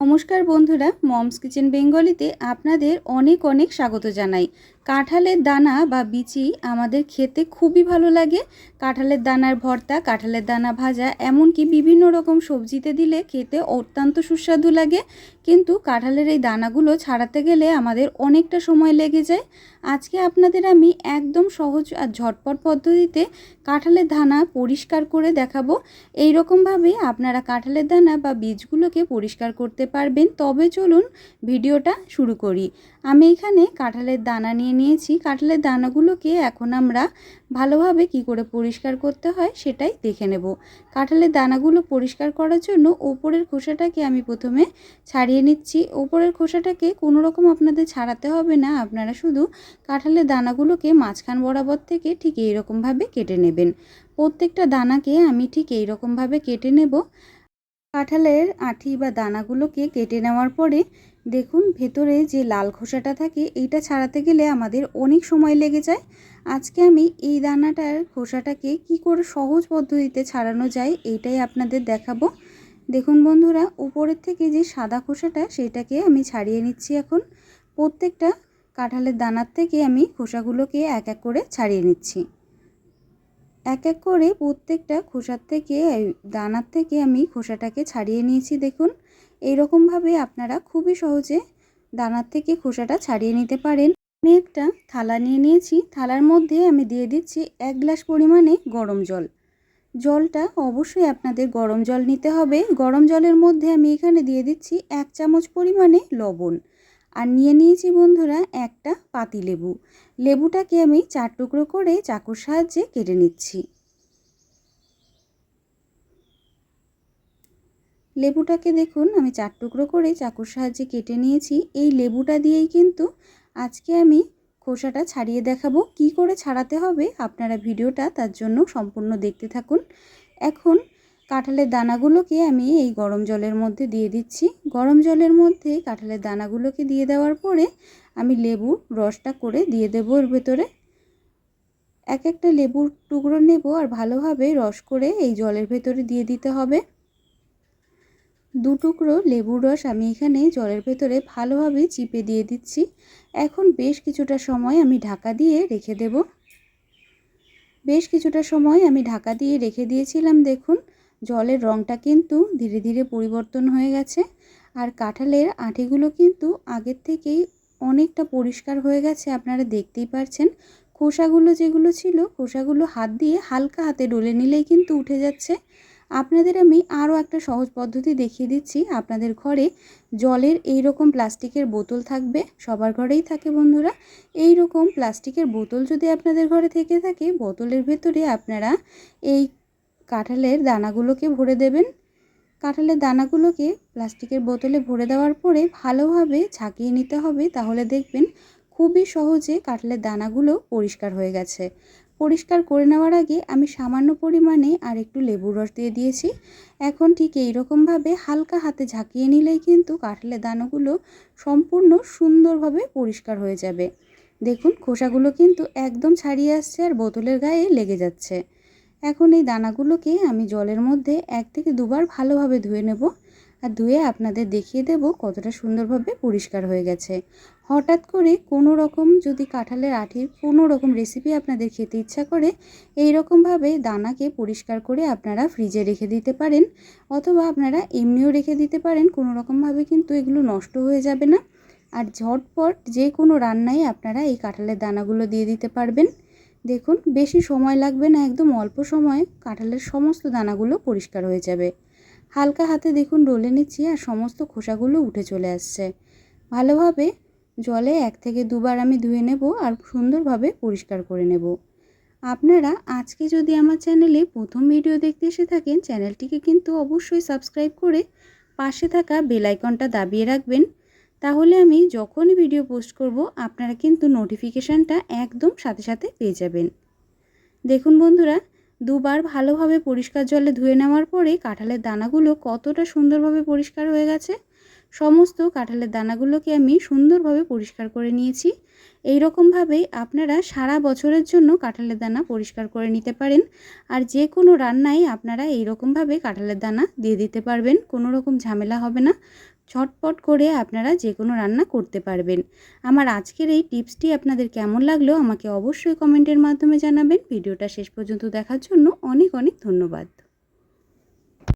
নমস্কার বন্ধুরা moms kitchen বেঙ্গলিতে আপনাদের অনেক অনেক স্বাগত জানাই। কাঁঠালের দানা বা বিচি আমাদের খেতে খুবই ভালো লাগে। কাঁঠালের দানার ভর্তা, কাঁঠালের দানা ভাজা, এমনকি বিভিন্ন রকম সবজিতে দিলে খেতে অত্যন্ত সুস্বাদু লাগে। কিন্তু কাঁঠালের এই দানাগুলো ছাড়াতে গেলে আমাদের অনেকটা সময় লেগে যায়। আজকে আপনাদের আমি একদম সহজ আর ঝটপট পদ্ধতিতে কাঁঠালের দানা পরিষ্কার করে দেখাবো। এই রকমভাবে আপনারা কাঁঠালের দানা বা বীজগুলোকে পরিষ্কার করতে পারবেন। তবে চলুন ভিডিওটা শুরু করি। আমি এখানে কাঁঠালের দানা নিয়ে নিয়েছি কাঁঠালের দানাগুলোকে এখন আমরা ভালোভাবে কি করে পরিষ্কার করতে হয় সেটাই দেখে নেব। কাঁঠালের দানাগুলো পরিষ্কার করার জন্য ওপরের খোসাটাকে আমি প্রথমে ছাড়িয়ে নিচ্ছি। ওপরের খোসাটাকে কোনো রকম আপনাদের ছাড়াতে হবে না, আপনারা শুধু কাঁঠালের দানাগুলোকে মাঝখান বরাবর থেকে ঠিক এইরকমভাবে কেটে নেবেন। প্রত্যেকটা দানাকে আমি ঠিক এইরকমভাবে কেটে নেব। কাঁঠালের আঠি বা দানাগুলোকে কেটে নেওয়ার পরে দেখুন, ভেতরে যে লাল খোসাটা থাকে, এইটা ছাড়াতে গেলে আমাদের অনেক সময় লেগে যায়। আজকে আমি এই দানাটার খোসাটাকে কি করে সহজ পদ্ধতিতে ছাড়ানো যায়, এইটাই আপনাদের দেখাবো। দেখুন বন্ধুরা, উপরের থেকে যে সাদা খোসাটা, সেটাকে আমি ছাড়িয়ে নিচ্ছি এখন। প্রত্যেকটা কাঁঠালের দানার থেকে আমি খোসাগুলোকে এক এক করে ছাড়িয়ে নিচ্ছি। এক এক করে প্রত্যেকটা খোসার থেকে দানার থেকে আমি খোসাটাকে ছাড়িয়ে নিয়েছি, দেখুন। এইরকমভাবে আপনারা খুবই সহজে দানার থেকে খোসাটা ছাড়িয়ে নিতে পারেন। আমি একটা থালা নিয়ে নিয়েছি। থালার মধ্যে আমি দিয়ে দিচ্ছি এক গ্লাস পরিমাণে গরম জল। জলটা অবশ্যই আপনাদের গরম জল নিতে হবে। গরম জলের মধ্যে আমি এখানে দিয়ে দিচ্ছি এক চামচ পরিমাণে লবণ। আর নিয়ে নিয়েছি বন্ধুরা একটা পাতি লেবু লেবুটাকে আমি চার টুকরো করে চাকুর সাহায্যে কেটে নিচ্ছি। লেবুটাকে দেখুন, আমি চার টুকরো করে চাকুর সাহায্যে কেটে নিয়েছি। এই লেবুটা দিয়েই কিন্তু আজকে আমি খোসাটা ছাড়িয়ে দেখাবো। কি করে ছাড়াতে হবে আপনারা ভিডিওটা তার জন্য সম্পূর্ণ দেখতে থাকুন। এখন কাঁঠালের দানাগুলোকে আমি এই গরম জলের মধ্যে দিয়ে দিচ্ছি। গরম জলের মধ্যে কাঁঠালের দানাগুলোকে দিয়ে দেওয়ার পরে আমি লেবুর রসটা করে দিয়ে দেবো এর ভেতরে। এক একটা লেবুর টুকরো নেব আর ভালোভাবে রস করে এই জলের ভেতরে দিয়ে দিতে হবে। দু টুকরো লেবুর রস আমি এখানে জলের ভেতরে ভালোভাবে চিপে দিয়ে দিচ্ছি। এখন বেশ কিছুটা সময় আমি ঢাকা দিয়ে রেখে দেব। বেশ কিছুটা সময় আমি ঢাকা দিয়ে রেখে দিয়েছিলাম, দেখুন। জলের রঙটা কিন্তু ধীরে ধীরে পরিবর্তন হয়ে গেছে আর কাঁঠালের আঁটিগুলো কিন্তু আগের থেকেই অনেকটা পরিষ্কার হয়ে গেছে, আপনারা দেখতেই পারছেন। খোসাগুলো যেগুলো ছিল, খোসাগুলো হাত দিয়ে হালকা হাতে ডলে নিলেই কিন্তু উঠে যাচ্ছে। আপনাদের আমি আরও একটা সহজ পদ্ধতি দেখিয়ে দিচ্ছি। আপনাদের ঘরে জলের এই রকম প্লাস্টিকের বোতল থাকবে, সবার ঘরেই থাকে বন্ধুরা। এই রকম প্লাস্টিকের বোতল যদি আপনাদের ঘরে থেকে থাকে, বোতলের ভেতরে আপনারা এই কাঁঠালের দানাগুলোকে ভরে দেবেন। কাঁঠালের দানাগুলোকে প্লাস্টিকের বোতলে ভরে দেওয়ার পরে ভালোভাবে ঝাঁকিয়ে নিতে হবে, তাহলে দেখবেন খুবই সহজে কাঁঠালের দানাগুলো পরিষ্কার হয়ে গেছে। পরিষ্কার করে নেওয়ার আগে আমি সামান্য পরিমাণে আর একটু লেবুর রস দিয়ে দিয়েছি। এখন ঠিক এই রকমভাবে হালকা হাতে ঝাঁকিয়ে নিলেই কিন্তু কাঁঠালের দানাগুলো সম্পূর্ণ সুন্দরভাবে পরিষ্কার হয়ে যাবে। দেখুন, খোসাগুলো কিন্তু একদম ছাড়িয়ে আসছে আর বোতলের গায়ে লেগে যাচ্ছে। এখন এই দানাগুলোকে আমি জলের মধ্যে এক থেকে দুবার ভালোভাবে ধুয়ে নেব। আর ধুয়ে আপনাদের দেখিয়ে দেব কতটা সুন্দরভাবে পরিষ্কার হয়ে গেছে। হঠাৎ করে কোনো রকম যদি কাঁঠালের আঠির কোনো রকম রেসিপি আপনাদের খেতে ইচ্ছা করে, এই রকমভাবে দানাকে পরিষ্কার করে আপনারা ফ্রিজে রেখে দিতে পারেন অথবা আপনারা এমনিও রেখে দিতে পারেন, কোনো রকমভাবে কিন্তু এগুলো নষ্ট হয়ে যাবে না। আর ঝটপট যে কোনো রান্নায় আপনারা এই কাঁঠালের দানাগুলো দিয়ে দিতে পারবেন। দেখুন, বেশি সময় লাগবে না, একদম অল্প সময়ে কাঁঠালের সমস্ত দানাগুলো পরিষ্কার হয়ে যাবে। হালকা হাতে দেখুন ডলে নিচ্ছি আর সমস্ত খোসাগুলো উঠে চলে আসছে। ভালোভাবে জলে এক থেকে দুবার আমি ধুয়ে নেব আর সুন্দরভাবে পরিষ্কার করে নেব। আপনারা আজকে যদি আমার চ্যানেলে প্রথম ভিডিও দেখতে এসে থাকেন, চ্যানেলটিকে কিন্তু অবশ্যই সাবস্ক্রাইব করে পাশে থাকা বেল আইকনটা দাবিয়ে রাখবেন। তাহলে আমি যখনই ভিডিও পোস্ট করব, আপনারা কিন্তু নোটিফিকেশানটা একদম সাথে সাথে পেয়ে যাবেন। দেখুন বন্ধুরা দুবার ভালোভাবে পরিষ্কার জলে ধুয়ে নেওয়ার পরে কাঁঠালের দানাগুলো কতটা সুন্দরভাবে পরিষ্কার হয়ে গেছে? সমস্ত কাঁঠালের দানাগুলোকে আমি সুন্দরভাবে পরিষ্কার করে নিয়েছি। এই রকমভাবেই আপনারা সারা বছরের জন্য কাঁঠালের দানা পরিষ্কার করে নিতে পারেন। আর যে কোনো রান্নায় আপনারা এই রকমভাবে কাঁঠালের দানা দিয়ে দিতে পারবেন। কোনো রকম ঝামেলা হবে না। ছটপট করে আপনারা যে কোনো রান্না করতে পারবেন। আমার আজকের এই টিপসটি আপনাদের কেমন লাগল আমাকে অবশ্যই কমেন্টের মাধ্যমে জানাবেন। ভিডিওটা শেষ পর্যন্ত দেখার জন্য অনেক অনেক ধন্যবাদ।